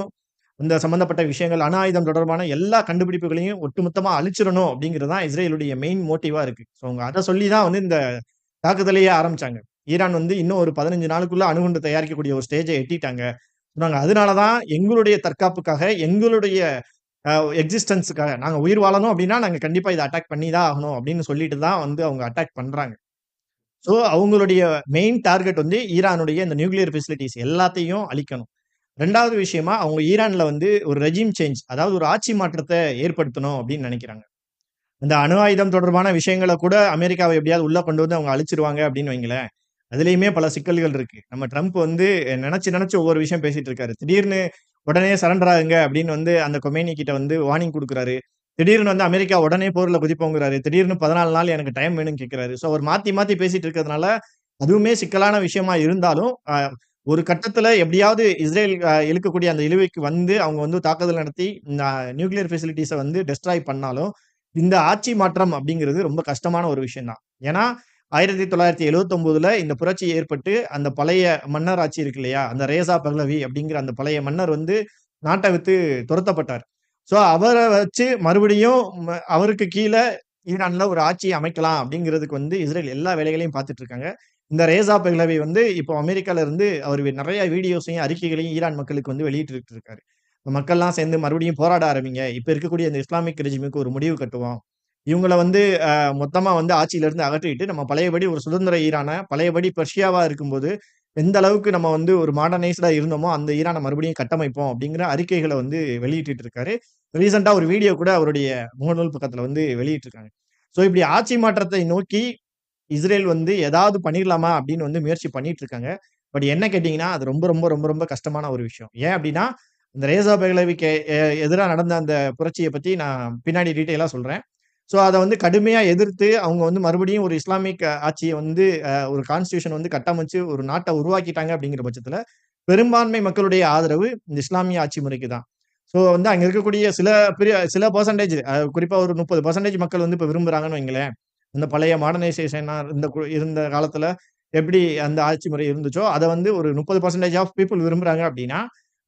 இந்த சம்பந்தப்பட்ட விஷயங்கள், அணு ஆயுதம் தொடர்பான எல்லா கண்டுபிடிப்புகளையும் ஒட்டுமொத்தமா அழிச்சிடணும் அப்படிங்கிறது தான் இஸ்ரேலுடைய மெயின் மோட்டிவா இருக்கு. ஸோ அவங்க அதை சொல்லி தான் வந்து இந்த தாக்குதலையே ஆரம்பிச்சாங்க. ஈரான் வந்து இன்னும் ஒரு 15 நாளுக்குள்ள அணுகுண்டு தயாரிக்கக்கூடிய ஒரு ஸ்டேஜை எட்டிட்டாங்க. சொன்னாங்க. அதனால தான் எங்களுடைய தற்காப்புக்காக, எங்களுடைய எக்ஸிஸ்டன்ஸ்க்காக நாங்கள் உயிர் வாழணும் அப்படின்னா, நாங்கள் கண்டிப்பாக இதை அட்டாக் பண்ணி தான் ஆகணும் அப்படின்னு சொல்லிட்டு தான் வந்து அவங்க அட்டாக் பண்றாங்க. ஸோ அவங்களுடைய மெயின் டார்கெட் வந்து ஈரானுடைய இந்த நியூக்ளியர் ஃபெசிலிட்டிஸ் எல்லாத்தையும் அழிக்கணும். ரெண்டாவது விஷயமா அவங்க ஈரானில் வந்து ஒரு ரெஜிம் சேஞ்ச் அதாவது ஒரு ஆட்சி மாற்றத்தை ஏற்படுத்தணும் அப்படின்னு நினைக்கிறாங்க இந்த அணு ஆயுதம் தொடர்பான விஷயங்களை கூட அமெரிக்காவை எப்படியாவது உள்ளே கொண்டு வந்து அவங்க அழிச்சிருவாங்க அப்படின்னு வைங்களேன். அதுலேயுமே பல சிக்கல்கள் இருக்கு. நம்ம ட்ரம்ப் வந்து நினைச்சு நினச்சி ஒவ்வொரு விஷயம் பேசிட்டு இருக்காரு. திடீர்னு உடனே சரண்டர் ஆகுங்க அப்படின்னு வந்து அந்த கொமேனி கிட்ட வந்து வார்னிங் கொடுக்குறாரு திடீர்னு வந்து அமெரிக்கா உடனே போரில் குதிப்போங்கிறாரு. திடீர்னு 14 நாள் எனக்கு டைம் வேணும்னு கேட்கிறாரு. ஸோ அவர் மாற்றி மாற்றி பேசிட்டு இருக்கிறதுனால, அதுவுமே சிக்கலான விஷயமா இருந்தாலும், ஒரு கட்டத்துல எப்படியாவது இஸ்ரேல் இழுக்கக்கூடிய அந்த இழுவைக்கு வந்து அவங்க வந்து தாக்குதல் நடத்தி இந்த நியூக்ளியர் ஃபெசிலிட்டிஸை வந்து டெஸ்ட்ராய் பண்ணாலும், இந்த ஆட்சி மாற்றம் அப்படிங்கிறது ரொம்ப கஷ்டமான ஒரு விஷயம் தான். ஏன்னா 1979ல இந்த புரட்சி ஏற்பட்டு, அந்த பழைய மன்னர் ஆட்சி இருக்கு இல்லையா? அந்த ரேசா பகலவி அப்படிங்கிற அந்த பழைய மன்னர் வந்து நாட்டை விட்டு துரத்தப்பட்டார். ஸோ அவரை வச்சு மறுபடியும் ம அவருக்கு கீழே ஈரான்ல ஒரு ஆட்சியை அமைக்கலாம் அப்படிங்கிறதுக்கு வந்து இஸ்ரேல் எல்லா வேலைகளையும் பார்த்துட்டு இருக்காங்க. இந்த ரேசா பகலவி வந்து இப்போ அமெரிக்கால இருந்து அவர் நிறைய வீடியோஸையும், அறிக்கைகளையும் ஈரான் மக்களுக்கு வந்து வெளியிட்டு இருக்காரு. மக்கள்லாம் சேர்ந்து மறுபடியும் போராட ஆரம்பிங்க. இப்போ இருக்கக்கூடிய இந்த இஸ்லாமிக் ரெஜிமுக்கு ஒரு முடிவு கட்டுவோம். இவங்களை வந்து மொத்தமாக வந்து ஆட்சியிலிருந்து அகற்றிட்டு, நம்ம பழையபடி ஒரு சுதந்திர ஈரான, பழையபடி பர்ஷியாவாக இருக்கும்போது, எந்த அளவுக்கு நம்ம வந்து ஒரு மாடர்னைஸ்டாக இருந்தோமோ, அந்த ஈரானை மறுபடியும் கட்டமைப்போம் அப்படிங்கிற அறிக்கைகளை வந்து வெளியிட்டு இருக்காரு. ரீசெண்டாக ஒரு வீடியோ கூட அவருடைய முகநூல் பக்கத்தில் வந்து வெளியிட்டிருக்காங்க. ஸோ இப்படி ஆட்சி மாற்றத்தை நோக்கி இஸ்ரேல் வந்து ஏதாவது பண்ணிடலாமா அப்படின்னு வந்து முயற்சி பண்ணிட்டு இருக்காங்க. பட் என்ன கேட்டிங்கன்னா அது ரொம்ப ரொம்ப ரொம்ப ரொம்ப கஷ்டமான ஒரு விஷயம். ஏன் அப்படின்னா, இந்த ரேசா பஹ்லவிக்கு எ நடந்த அந்த புரட்சியை பற்றி நான் பின்னாடி டீட்டெயிலாக சொல்கிறேன் ஸோ அதை வந்து கடுமையாக எதிர்த்து அவங்க வந்து மறுபடியும் ஒரு இஸ்லாமிக் ஆட்சியை வந்து ஒரு கான்ஸ்டியூஷன் வந்து கட்டமைச்சு ஒரு நாட்டை உருவாக்கிட்டாங்க அப்படிங்கிற பட்சத்தில் பெரும்பான்மை மக்களுடைய ஆதரவு இந்த இஸ்லாமிய ஆட்சி முறைக்கு தான். ஸோ வந்து அங்கே இருக்கக்கூடிய சில பெரிய சில பர்சன்டேஜ் குறிப்பாக ஒரு 30% மக்கள் வந்து இப்போ விரும்புகிறாங்கன்னு வைங்களேன். இந்த பழைய மாடர்னைசேஷனாக இருந்த கு இருந்த காலத்தில் எப்படி அந்த ஆட்சி முறை இருந்துச்சோ, அதை வந்து ஒரு 30% ஆஃப் பீப்புள் விரும்புகிறாங்க அப்படின்னா,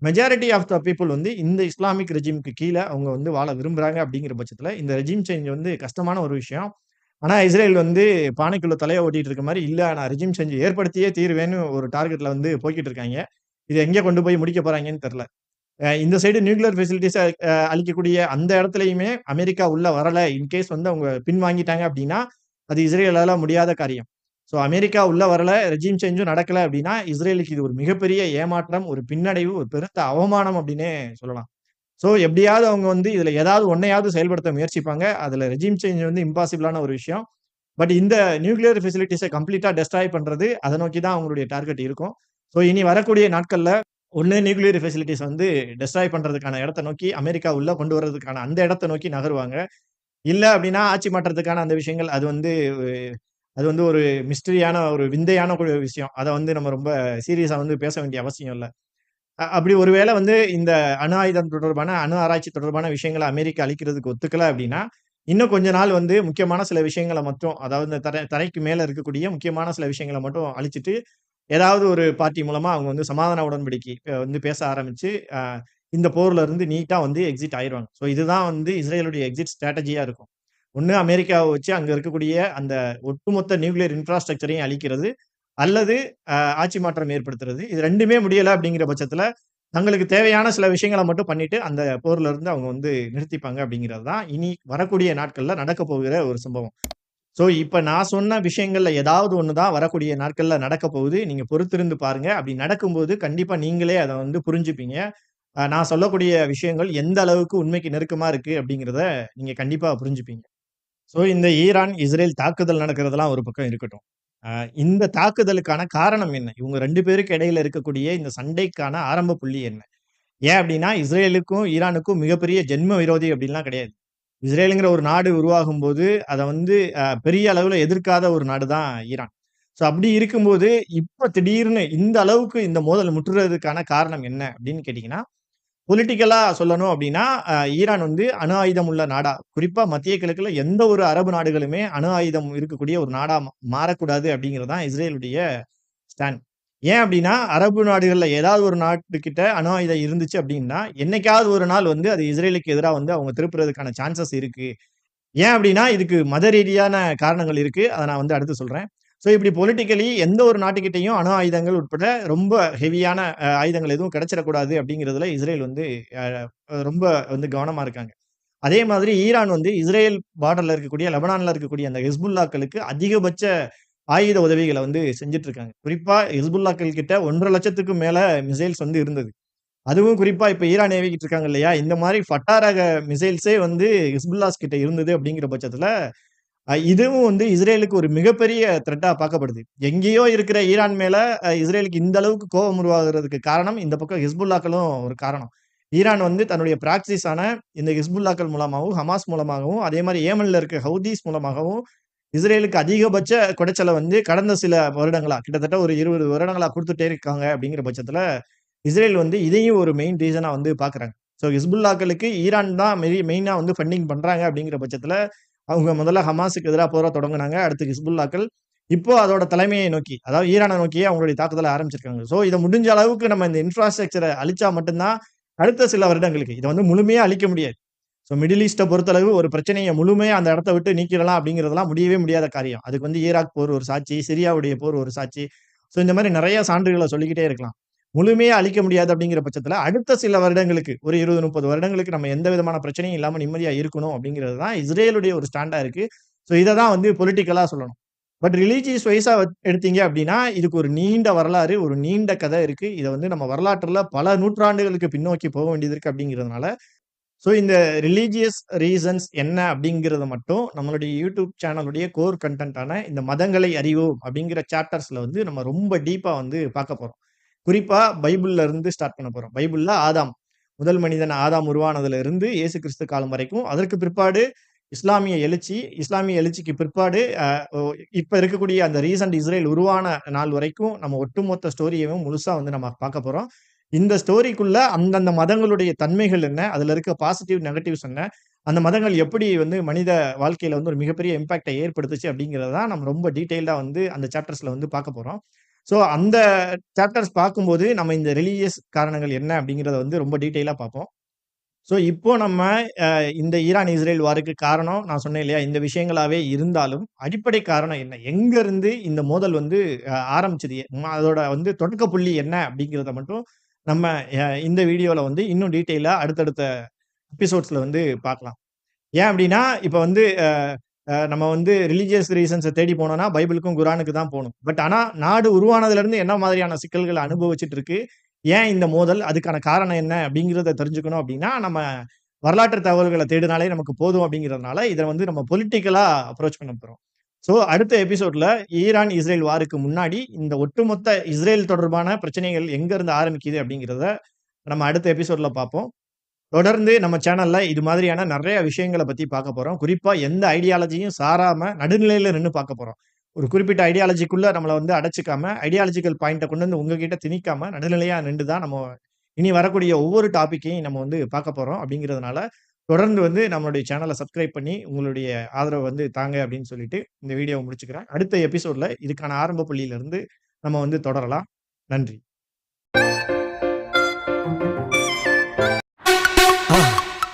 மெஜாரிட்டி ஆஃப் த பீப்புள் வந்து இந்த இஸ்லாமிக் ரெஜிம்க்கு கீழே அவங்க வந்து வாழ விரும்புறாங்க அப்படிங்கிற பட்சத்தில் இந்த ரெஜிம் சேஞ்ச் வந்து கஷ்டமான ஒரு விஷயம். ஆனால் இஸ்ரேல் வந்து பானைக்குள்ள தலையை ஓட்டிட்டு இருக்க மாதிரி இல்லை நான் ரெஜிம் சேஞ்ச் ஏற்படுத்தியே தீருவேன்னு ஒரு டார்கெட்டில் வந்து போய்கிட்டு இருக்காங்க இது எங்கே கொண்டு போய் முடிக்க போகிறாங்கன்னு தெரில இந்த சைடு நியூக்ளியர் ஃபெசிலிட்டிஸை அளிக்கக்கூடிய அழிக்கக்கூடிய அந்த இடத்துலையுமே அமெரிக்கா உள்ளே வரல. இன்கேஸ் வந்து அவங்க பின்வாங்கிட்டாங்க அப்படின்னா, அது இஸ்ரேலால் முடியாத காரியம். ஸோ அமெரிக்கா உள்ள வரல, ரெஜிம் சேஞ்சும் நடக்கல அப்படின்னா, இஸ்ரேலுக்கு இது ஒரு மிகப்பெரிய ஏமாற்றம், ஒரு பின்னடைவு, ஒரு பெருத்த அவமானம் அப்படின்னே சொல்லலாம். ஸோ எப்படியாவது அவங்க வந்து இதுல ஏதாவது ஒன்னையாவது செயல்படுத்த முயற்சிப்பாங்க. அதுல ரெஜிம் சேஞ்ச் வந்து இம்பாசிபிளான ஒரு விஷயம். பட் இந்த நியூக்ளியர் ஃபெசிலிட்டிஸை கம்ப்ளீட்டா டெஸ்ட்ராய் பண்றது, அதை நோக்கி தான் அவங்களுடைய டார்கெட் இருக்கும். ஸோ இனி வரக்கூடிய நாட்கள்ல ஒன்று நியூக்ளியர் ஃபெசிலிட்டிஸ் வந்து டெஸ்ட்ராய் பண்றதுக்கான இடத்த நோக்கி அமெரிக்கா உள்ள கொண்டு வர்றதுக்கான அந்த இடத்த நோக்கி நகருவாங்க. இல்லை அப்படின்னா ஆட்சி மாற்றத்துக்கான அந்த விஷயங்கள் அது வந்து அது வந்து ஒரு மிஸ்டரியான ஒரு விந்தையான ஒரு விஷயம். அதை வந்து நம்ம ரொம்ப சீரியஸாக வந்து பேச வேண்டிய அவசியம் இல்லை அப்படி ஒருவேளை வந்து இந்த அணு ஆயுதம் தொடர்பான, அணு ஆராய்ச்சி தொடர்பான விஷயங்களை அமெரிக்கா அழிக்கிறதுக்கு ஒத்துக்கல அப்படின்னா, இன்னும் கொஞ்ச நாள் வந்து முக்கியமான சில விஷயங்களை மட்டும் அதாவது இந்த தரை தரைக்கு மேலே இருக்கக்கூடிய முக்கியமான சில விஷயங்களை மட்டும் அழிச்சிட்டு ஏதாவது ஒரு பார்ட்டி மூலமாக அவங்க வந்து சமாதான உடன்படிக்கை வந்து பேச ஆரம்பித்து இந்த போர்ல இருந்து நீட்டாக வந்து எக்ஸிட் ஆயிருவாங்க. ஸோ இதுதான் வந்து இஸ்ரேலுடைய எக்ஸிட் ஸ்ட்ராட்டஜியாக இருக்கும். ஒன்று அமெரிக்காவை வச்சு அங்கே இருக்கக்கூடிய அந்த ஒட்டுமொத்த நியூக்ளியர் இன்ஃப்ராஸ்ட்ரக்சரையும் அழிக்கிறது, அல்லது ஆட்சி மாற்றம் ஏற்படுத்துறது. இது ரெண்டுமே முடியலை அப்படிங்கிற பட்சத்தில் தங்களுக்கு தேவையான சில விஷயங்களை மட்டும் பண்ணிட்டு, அந்த போர்ல இருந்து அவங்க வந்து நிறுத்திப்பாங்க அப்படிங்கிறது தான் இனி வரக்கூடிய நாட்களில் நடக்க போகிற ஒரு சம்பவம். ஸோ இப்போ நான் சொன்ன விஷயங்கள்ல ஏதாவது ஒன்று தான் வரக்கூடிய நாட்களில் நடக்க போகுது. நீங்கள் பொறுத்திருந்து பாருங்க. அப்படி நடக்கும்போது கண்டிப்பாக நீங்களே அதை வந்து புரிஞ்சுப்பீங்க. நான் சொல்லக்கூடிய விஷயங்கள் எந்த அளவுக்கு உண்மைக்கு நெருக்கமாக இருக்குது அப்படிங்கிறத நீங்கள் கண்டிப்பாக புரிஞ்சுப்பீங்க. ஸோ இந்த ஈரான், இஸ்ரேல் தாக்குதல் நடக்கிறதெல்லாம் ஒரு பக்கம் இருக்கட்டும். இந்த தாக்குதலுக்கான காரணம் என்ன? இவங்க ரெண்டு பேருக்கு இடையில இருக்கக்கூடிய இந்த சண்டைக்கான ஆரம்ப புள்ளி என்ன? ஏன் அப்படின்னா, இஸ்ரேலுக்கும், ஈரானுக்கும் மிகப்பெரிய ஜென்ம விரோதி அப்படின்லாம் கிடையாது. இஸ்ரேலுங்கிற ஒரு நாடு உருவாகும் போது அதை வந்து பெரிய அளவுல எதிர்க்காத ஒரு நாடு தான் ஈரான். ஸோ அப்படி இருக்கும்போது, இப்போ திடீர்னு இந்த அளவுக்கு இந்த மோதல் முற்றுறதுக்கான காரணம் என்ன அப்படின்னு கேட்டீங்கன்னா, பொலிட்டிக்கலாக சொல்லணும் அப்படின்னா, ஈரான் வந்து அணு ஆயுதம் உள்ள நாடா, குறிப்பாக மத்திய கிழக்கில் எந்த ஒரு அரபு நாடுகளுமே அணு ஆயுதம் இருக்கக்கூடிய ஒரு நாடா மாறக்கூடாது அப்படிங்கிறது தான் இஸ்ரேலுடைய ஸ்டாண்ட். ஏன் அப்படின்னா, அரபு நாடுகளில் ஏதாவது ஒரு நாட்டுக்கிட்ட அணு ஆயுதம் இருந்துச்சு அப்படின்னா, என்னைக்காவது ஒரு நாள் வந்து அது இஸ்ரேலுக்கு எதிராக வந்து அவங்க திருப்புறதுக்கான சான்சஸ் இருக்குது ஏன் அப்படின்னா, இதுக்கு மத ரீதியான காரணங்கள் இருக்குது அதை நான் வந்து அடுத்து சொல்கிறேன் ஸோ இப்படி பொலிட்டிக்கலி எந்த ஒரு நாட்டுக்கிட்டையும் அணு ஆயுதங்கள் உட்பட ரொம்ப ஹெவியான ஆயுதங்கள் எதுவும் கிடைச்சிடக்கூடாது அப்படிங்கிறதுல இஸ்ரேல் வந்து ரொம்ப வந்து கவனமா இருக்காங்க. அதே மாதிரி ஈரான் வந்து இஸ்ரேல் பார்டரில் இருக்கக்கூடிய, லெபனானில் இருக்கக்கூடிய அந்த ஹிஸ்புல்லாக்களுக்கு அதிகபட்ச ஆயுத உதவிகளை வந்து செஞ்சுட்டு இருக்காங்க. குறிப்பாக ஹிஸ்புல்லாக்கள் கிட்ட ஒன்றரை லட்சத்துக்கும் மேலே மிசைல்ஸ் வந்து இருந்தது. அதுவும் குறிப்பாக இப்போ ஈரான் ஏவிக்கிட்டு இருக்காங்க இல்லையா? இந்த மாதிரி ஃபட்டாரக மிசைல்ஸே வந்து ஹிஸ்புல்லாஸ் கிட்ட இருந்தது அப்படிங்கிற பட்சத்தில் இதுவும் வந்து இஸ்ரேலுக்கு ஒரு மிகப்பெரிய த்ரெட்டாக பார்க்கப்படுது. எங்கேயோ இருக்கிற ஈரான் மேலே இஸ்ரேலுக்கு இந்த அளவுக்கு கோபம் உருவாகிறதுக்கு காரணம், இந்த பக்கம் ஹிஸ்புல்லாக்களும் ஒரு காரணம். ஈரான் வந்து தன்னுடைய பிராக்சிஸான இந்த ஹிஸ்புல்லாக்கள் மூலமாகவும் ஹமாஸ் மூலமாகவும், அதே மாதிரி ஏமனில் இருக்க ஹவுதீஸ் மூலமாகவும் இஸ்ரேலுக்கு அதிகபட்ச குடைச்சலை வந்து கடந்த சில வருடங்களா, கிட்டத்தட்ட ஒரு 20 வருடங்களா கொடுத்துட்டே இருக்காங்க அப்படிங்கிற பட்சத்தில் இஸ்ரேல் வந்து இதையும் ஒரு மெயின் ரீசனாக வந்து பார்க்குறாங்க. ஸோ ஹிஸ்புல்லாக்களுக்கு ஈரான் தான் மெரி மெயினாக வந்து ஃபண்டிங் பண்ணுறாங்க அப்படிங்கிற பட்சத்தில் அவங்க முதல்ல ஹமாஸுக்கு எதிரா போராக தொடங்குனாங்க. அடுத்து ஹிஸ்புல்லாக்கள். இப்போ அதோட தலைமையை நோக்கி, அதாவது ஈரானை நோக்கியே அவங்களுடைய தாக்குதலை ஆரம்பிச்சிருக்காங்க. ஸோ இதை முடிஞ்ச அளவுக்கு நம்ம இந்த இன்ஃப்ராஸ்ட்ரக்சரை அழிச்சா மட்டும்தான் அடுத்த சில வருடங்களுக்கு இதை வந்து முழுமையாக அழிக்க முடியாது. ஸோ மிடில் ஈஸ்ட்டை பொறுத்தளவு ஒரு பிரச்சனையை முழுமையாக அந்த இடத்த விட்டு நீக்கிடலாம் அப்படிங்கிறதெல்லாம் முடியவே முடியாத காரியம். அதுக்கு வந்து ஈராக் போர் ஒரு சாட்சி, சிரியாவுடைய போர் ஒரு சாட்சி. ஸோ இந்த மாதிரி நிறைய சான்றுகளை சொல்லிக்கிட்டே இருக்கலாம். முழுமையாக அழிக்க முடியாது அப்படிங்கிற பட்சத்தில் அடுத்த சில வருடங்களுக்கு, ஒரு 20, 30 வருடங்களுக்கு நம்ம எந்த விதமான பிரச்சனையும் இல்லாமல் நிம்மதியாக இருக்கணும் அப்படிங்கிறது தான் இஸ்ரேலுடைய ஒரு ஸ்டாண்டாக இருக்குது ஸோ இதை தான் வந்து பொலிட்டிக்கலாக சொல்லணும். பட் ரிலீஜியஸ் வைஸாக எடுத்தீங்க அப்படின்னா, இதுக்கு ஒரு நீண்ட வரலாறு, ஒரு நீண்ட கதை இருக்குது இதை வந்து நம்ம வரலாற்றில் பல நூற்றாண்டுகளுக்கு பின்னோக்கி போக வேண்டியது இருக்குது அப்படிங்கிறதுனால, ஸோ இந்த ரிலீஜியஸ் ரீசன்ஸ் என்ன அப்படிங்கிறத மட்டும் நம்மளுடைய யூடியூப் சேனலுடைய கோர் கன்டென்ட்டான இந்த மதங்களை அறிவோம் அப்படிங்கிற சாப்டர்ஸில் வந்து நம்ம ரொம்ப டீப்பாக வந்து பார்க்க போகிறோம் குறிப்பா பைபிள்ல இருந்து ஸ்டார்ட் பண்ண போறோம். பைபிள்ல ஆதாம், முதல் மனிதன் ஆதாம் உருவானதுல இருந்து இயேசு கிறிஸ்து காலம் வரைக்கும், அதற்கு பிற்பாடு இஸ்லாமிய எழுச்சி, இஸ்லாமிய எழுச்சிக்கு பிற்பாடு இப்ப இருக்கக்கூடிய அந்த ரீசன்ட் இஸ்ரேல் உருவான நாள் வரைக்கும் நம்ம ஒட்டுமொத்த ஸ்டோரியவும் முழுசா வந்து நம்ம பார்க்க போறோம். இந்த ஸ்டோரிக்குள்ள அந்தந்த மதங்களுடைய தன்மைகள் என்ன? அதுல இருக்க பாசிட்டிவ், நெகட்டிவ்ஸ் என்ன? அந்த மதங்கள் எப்படி வந்து மனித வாழ்க்கையில வந்து ஒரு மிகப்பெரிய இம்பாக்டை ஏற்படுத்துச்சு அப்படிங்கிறத நம்ம ரொம்ப டீட்டெயில்டா வந்து அந்த சாப்டர்ஸ்ல வந்து பார்க்க போறோம். ஸோ அந்த சாப்டர்ஸ் பார்க்கும்போது, நம்ம இந்த ரிலீஜியஸ் காரணங்கள் என்ன அப்படிங்கிறத வந்து ரொம்ப டீட்டெயிலாக பார்ப்போம். ஸோ இப்போ நம்ம இந்த ஈரான், இஸ்ரேல் வாருக்கு காரணம் நான் சொன்னேன் இல்லையா? இந்த விஷயங்களாவே இருந்தாலும், அடிப்படை காரணம் என்ன? எங்கேருந்து இந்த மோதல் வந்து ஆரம்பிச்சது? அதோட வந்து தொடக்க புள்ளி என்ன? அப்படிங்கிறத மட்டும் நம்ம இந்த வீடியோவில் வந்து இன்னும் டீட்டெயிலாக அடுத்தடுத்த எபிசோட்ஸில் வந்து பார்க்கலாம். ஏன் அப்படின்னா, இப்போ வந்து நம்ம வந்து ரிலீஜியஸ் ரீசன்ஸை தேடி போனோம்னா, பைபிளுக்கும், குரானுக்கு தான் போகணும் பட் ஆனால் நாடு உருவானதுலேருந்து என்ன மாதிரியான சிக்கல்களை அனுபவிச்சுட்டு இருக்கு? ஏன் இந்த மோதல்? அதுக்கான காரணம் என்ன? அப்படிங்கிறத தெரிஞ்சுக்கணும் அப்படின்னா, நம்ம வரலாற்று தகவல்களை தேடினாலே நமக்கு போதும் அப்படிங்கிறதுனால, இதை வந்து நம்ம பொலிட்டிக்கலாக அப்ரோச் பண்ண போகிறோம் ஸோ அடுத்த எபிசோட்ல ஈரான், இஸ்ரேல் வாருக்கு முன்னாடி இந்த ஒட்டுமொத்த இஸ்ரேல் தொடர்பான பிரச்சனைகள் எங்கேருந்து ஆரம்பிக்குது அப்படிங்கிறத நம்ம அடுத்த எபிசோட்ல பார்ப்போம். தொடர்ந்து நம்ம சேனலில் இது மாதிரியான நிறைய விஷயங்கள பற்றி பார்க்க போகிறோம் குறிப்பாக எந்த ஐடியாலஜியும் சாராமல் நடுநிலையில் நின்று பார்க்க போகிறோம் ஒரு குறிப்பிட்ட ஐடியாலஜிக்குள்ளே நம்மளை வந்து அடைச்சிக்காம ஐடியாலஜிக்கல் பாயிண்ட்டை கொண்டு வந்து உங்ககிட்ட திணிக்காம, நடுநிலையாக நின்று தான் நம்ம இனி வரக்கூடிய ஒவ்வொரு டாப்பிக்கையும் நம்ம வந்து பார்க்க போகிறோம் அப்படிங்கிறதுனால, தொடர்ந்து வந்து நம்மளுடைய சேனலை சப்ஸ்கிரைப் பண்ணி உங்களுடைய ஆதரவை வந்து தாங்க அப்படின்னு சொல்லிட்டு, இந்த வீடியோவை முடிச்சுக்கிறேன். அடுத்த எபிசோடில் இதுக்கான ஆரம்ப புள்ளியிலிருந்து நம்ம வந்து தொடரலாம். நன்றி.